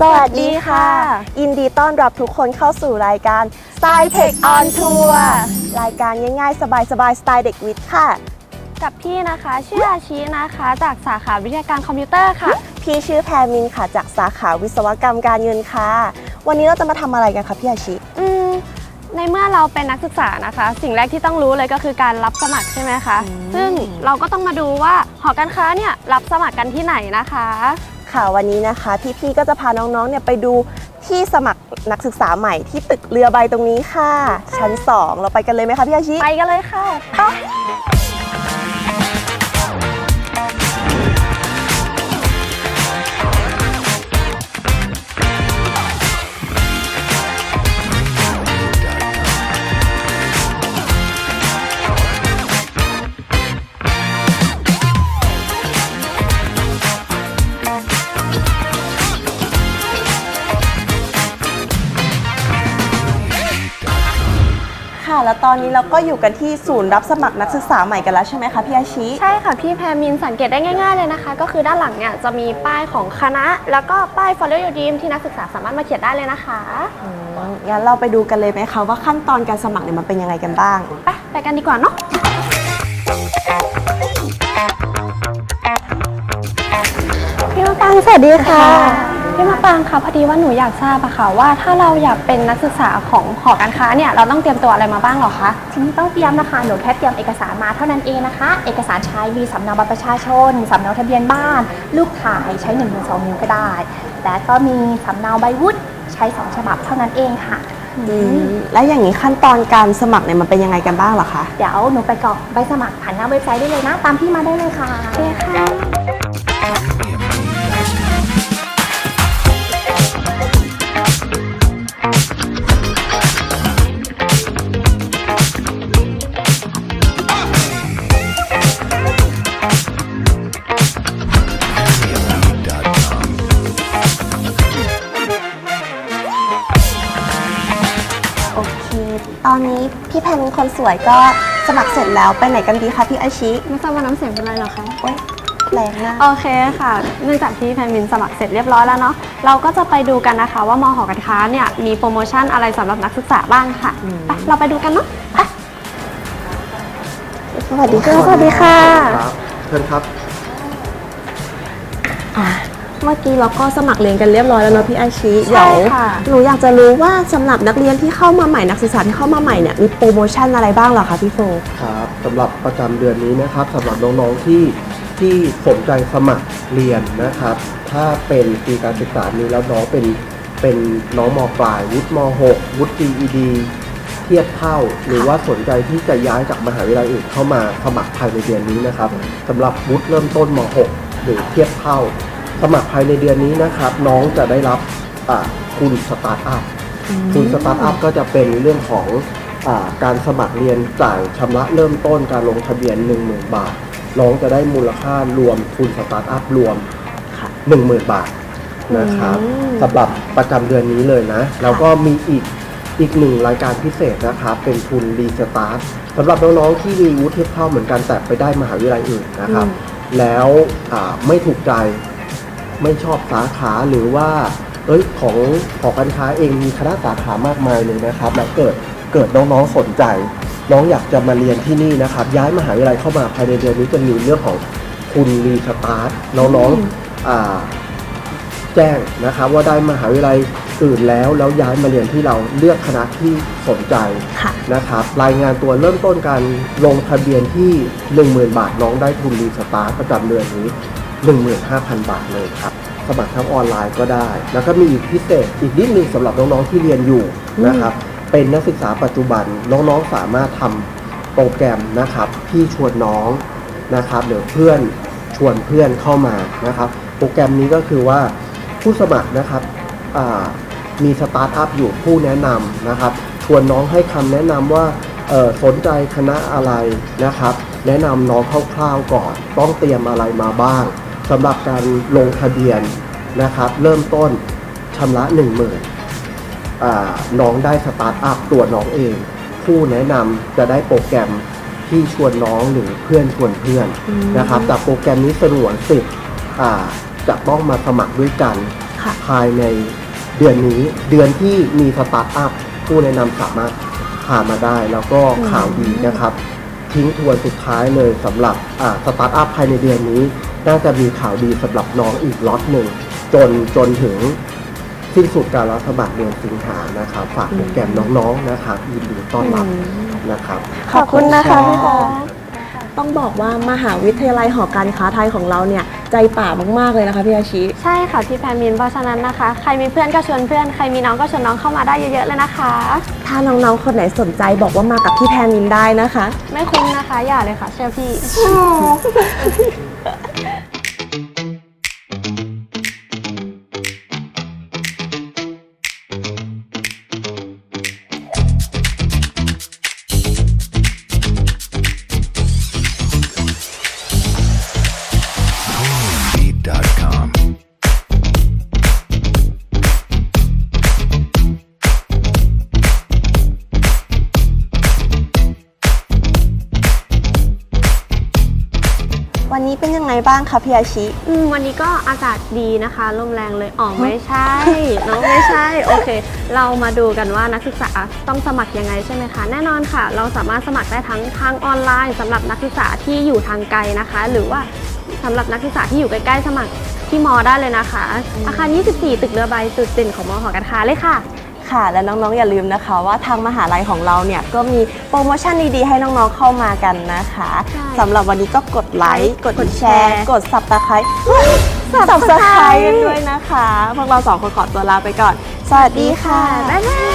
สวัสดีค่ะยินดีต้อนรับทุกคนเข้าสู่รายการ Style Tech on Tour รายการง่ายๆ สบายๆสไตล์เด็กวิทย์ค่ะ กับพี่นะคะชื่ออาชีนะคะ จากสาขาวิทยาการคอมพิวเตอร์ค่ะ พี่ชื่อแพรมินค่ะ จากสาขาวิศวกรรมการเงินค่ะ วันนี้เราจะมาทำอะไรกันคะพี่อาชิอืมในเมื่อเราเป็นนักศึกษานะคะ สิ่งแรกที่ต้องรู้เลยก็คือการรับสมัครใช่ไหมคะอืมซึ่งเราก็ต้องมาดูว่าหอการค้าเนี่ยรับสมัครกันที่ไหนนะคะ ค่ะวันนี้นะคะพี่ๆก็จะพาน้องๆเนี่ยไปดูที่สมัครนักศึกษาใหม่ที่ตึกเรือใบตรงนี้ค่ะ ชั้น 2 เราไปกันเลยไหมคะพี่อาชิไปกันเลยค่ะ แล้วตอนนี้เราก็อยู่กันที่ศูนย์รับสมัครนักศึกษาใหม่กันแล้วใช่ไหมคะพี่อาชิใช่ค่ะพี่แพรมินสังเกตได้ง่ายๆเลยนะคะ ก็คือด้านหลังเนี่ยจะมีป้ายของคณะ แล้วก็ป้าย Follow Your Dream ที่นักศึกษาสามารถมาเขียนได้เลยนะคะอืมงั้นเราไปดูกันเลยไหมคะว่าขั้นตอนการสมัครเนี่ยมันเป็นยังไงกันบ้าง ไปไปกันดีกว่าเนาะพี่มะปางสวัสดีค่ะ พี่มะปางคะพอดีว่าหนูอยากทราบอะค่ะว่าถ้าเราอยากเป็นนักศึกษาของหอการค้าเนี่ยเราต้องเตรียมตัวอะไรมาบ้างเหรอคะที่นี่ต้องเตรียมนะคะหนูแค่เตรียมเอกสารมาเท่านั้นเองนะคะ เอกสารใช้มีสำเนาบัตรประชาชนสำเนาทะเบียนบ้านรูปถ่ายใช้1นถึงสนิ้วก็ได้ และก็มีสำเนาใบวุฒิใช้2ฉบับเท่านั้นเองค่ะอืมแล้วอย่างนี้ขั้นตอนการสมัครเนี่ยมันเป็นยังไงกันบ้างเหรอคะเดี๋ยวหนูไปกรอกใบสมัครผ่านหน้าเว็บไซต์ได้เลยนะ ตามที่มาได้เลยค่ะโอเคค่ะ ตอนนี้พี่แพนคนสวยก็สมัครเสร็จแล้วไปไหนกันดีคะพี่อาชิไม่ทราบว่าน้ำเสียงเป็นไรเหรอคะ โอ๊ยแรงนะโอเคค่ะ เนื่องจากที่แพนมินสมัครเสร็จเรียบร้อยแล้วเนาะ เราก็จะไปดูกันนะคะว่ามหอการค้าเนี่ยมีโปรโมชั่นอะไรสำหรับนักศึกษาบ้างค่ะอืมไปเราไปดูกันเนาะไปสวัสดีค่ะสวัสดีค่ะ ครับเชิญครับ อะ เมื่อกี้เราก็สมัครเรียนกันเรียบร้อยแล้วเนาะพี่อาชิใช่เดี๋ยวค่ะ หนูอยากจะรู้ว่าสำหรับนักเรียนที่เข้ามาใหม่นักศึกษาที่เข้ามาใหม่เนี่ยมีโปรโมชั่นอะไรบ้างเหรอคะพี่โฟ ครับสำหรับประจำเดือนนี้นะครับสำหรับน้องๆที่ที่สนใจสมัครเรียนนะครับ ถ้าเป็นปีการศึกษานี้แล้วน้องเป็นเป็นน้องมปลายวุฒิม .6 วุฒิ GED เทียบเท่า หรือว่าสนใจที่จะย้ายจากมหาวิทยาลัยอื่นเข้ามาสมัครภายในเดือนนี้นะครับสำหรับวุฒิเริ่มต้นม .6 หรือเทียบเท่า สมัครภายในเดือนนี้นะครับ น้องจะได้รับอ่าทุนสตาร์ทอัพทุนสตาร์ทอัพก็จะเป็นเรื่องของอาการสมัครเรียนจ่ายชำระเริ่มต้นการลงทะเบียน 1 0,000 บาท น้องจะได้มูลค่ารวมทุนสตาร์ทอัพรวมค่ะ10,000 บาทนะครับอืมสำหรับประจำเดือนนี้เลยนะ แล้วก็มีอีกอีกหนึ่งรายการพิเศษนะครับ เป็นทุนรีสตาร์ทสำหรับน้องๆที่มีวุฒิเทียบเท่าเหมือนกันแต่ไปได้มหาวิทยาลัยอื่นนะครับ แล้วอ่าไม่ถูกใจ ไม่ชอบสาขาหรือว่าเอ้ยของหอการค้าเองมีคณะสาขามากมายเลยนะครับแล้วเกิดเกิดน้องๆสนใจ น้องอยากจะมาเรียนที่นี่นะครับ ย้ายมหาวิทยาลัยเข้ามาภายในเดือนนี้จะมีเรื่องของทุนรีสตาร์ทน้องๆอ่าแจ้งนะครับว่าได้มหาวิทยาลัยอื่นแล้วแล้วย้ายมาเรียนที่เราเลือกคณะที่สนใจค่ะนะครับรายงานตัวเริ่มต้นการลงทะเบียนที่ 10,000 บาทน้องได้ทุนรีสตาร์ทประจำเดือนนี้ 15,000 บาทเลยครับ สมัครทั้งออนไลน์ก็ได้ แล้วก็มีอีกพิเศษอีกนิดนึงสำหรับน้องๆที่เรียนอยู่นะครับ เป็นนักศึกษาปัจจุบันน้องๆสามารถทำโปรแกรมนะครับที่ชวนน้องนะครับหรือเพื่อนชวนเพื่อนเข้ามานะครับ โปรแกรมนี้ก็คือว่าผู้สมัครนะครับมีสตาร์ทอัพอยู่ผู้แนะนำนะครับ ชวนน้องให้คำแนะนำว่าสนใจคณะอะไรนะครับ แนะนำน้องคร่าวๆก่อน ต้องเตรียมอะไรมาบ้าง สำหรับการลงทะเบียนนะครับ เริ่มต้นชำระ1 0,000อ่าน้องได้สตาร์ทอัพตัวน้องเอง ผู้แนะนำจะได้โปรแกรมที่ชวนน้องหรือเพื่อนชวนเพื่อนนะครับ แต่โปรแกรมนี้สนวนสิทธิ์อ่าจะต้องมาสมัครด้วยกันค่ะภายในเดือนนี้เดือนที่มีสตาร์ทอัพผู้แนะนำสามารถพามาได้ แล้วก็ข่าวดีนะครับ ทิ้งทวนสุดท้ายเลยสำหรับอ่าสตาร์ทอัพภายในเดือนนี้ น่าจะมีข่าวดีสำหรับน้องอีกล็อตหนึ่งจนจนถึงสิ้นสุดการรับสมัครเดือนสิงหานะครับฝากโปรแกรมน้องๆนะครับยินดีต้อนรับนะครับขอบคุณนะคะพี่แพทต้องบอกว่ามหาวิทยาลัยหอการค้าไทยของเราเนี่ยใจป่ามากๆเลยนะคะพี่อาชิ ใช่ค่ะพี่แพรมินเพราะฉะนั้นนะคะ ใครมีเพื่อนก็ชวนเพื่อนใครมีน้องก็ชวนน้องเข้ามาได้เยอะๆเลยนะคะ ถ้าน้องๆคนไหนสนใจบอกว่ามากับพี่แพรมินได้นะคะ ไม่คุ้มนะคะอย่าเลยค่ะเชื่อพี่ วันนี้เป็นยังไงบ้างคะพี่อาชิ อืมวันนี้ก็อากาศดีนะคะลมแรงเลยอ๋อไม่ใช่น้องไม่ใช่โอเค เรามาดูกันว่านักศึกษาต้องสมัครยังไงใช่ไหมคะ แน่นอนค่ะ เราสามารถสมัครได้ทั้งทางออนไลน์สำหรับนักศึกษาที่อยู่ทางไกลนะคะ หรือว่าสำหรับนักศึกษาที่อยู่ใกล้ๆสมัครที่มอได้เลยนะคะ อาคาร 24 ตึกเรือใบจุดเด่นของมอหอการค้าเลยค่ะ ค่ะ และน้องๆอย่าลืมนะคะ ว่าทางมหาลัยของเราเนี่ยก็มีโปรโมชั่นดีๆให้น้องๆเข้ามากันนะคะใช่สำหรับวันนี้ก็กดไลค์กดกดแชแชร์ร์กด subscribe สับสไครต์กันด้วยนะคะ พวกเราสองคนขอตัวลาไปก่อน สวัสดีค่ะ บ๊ายบาย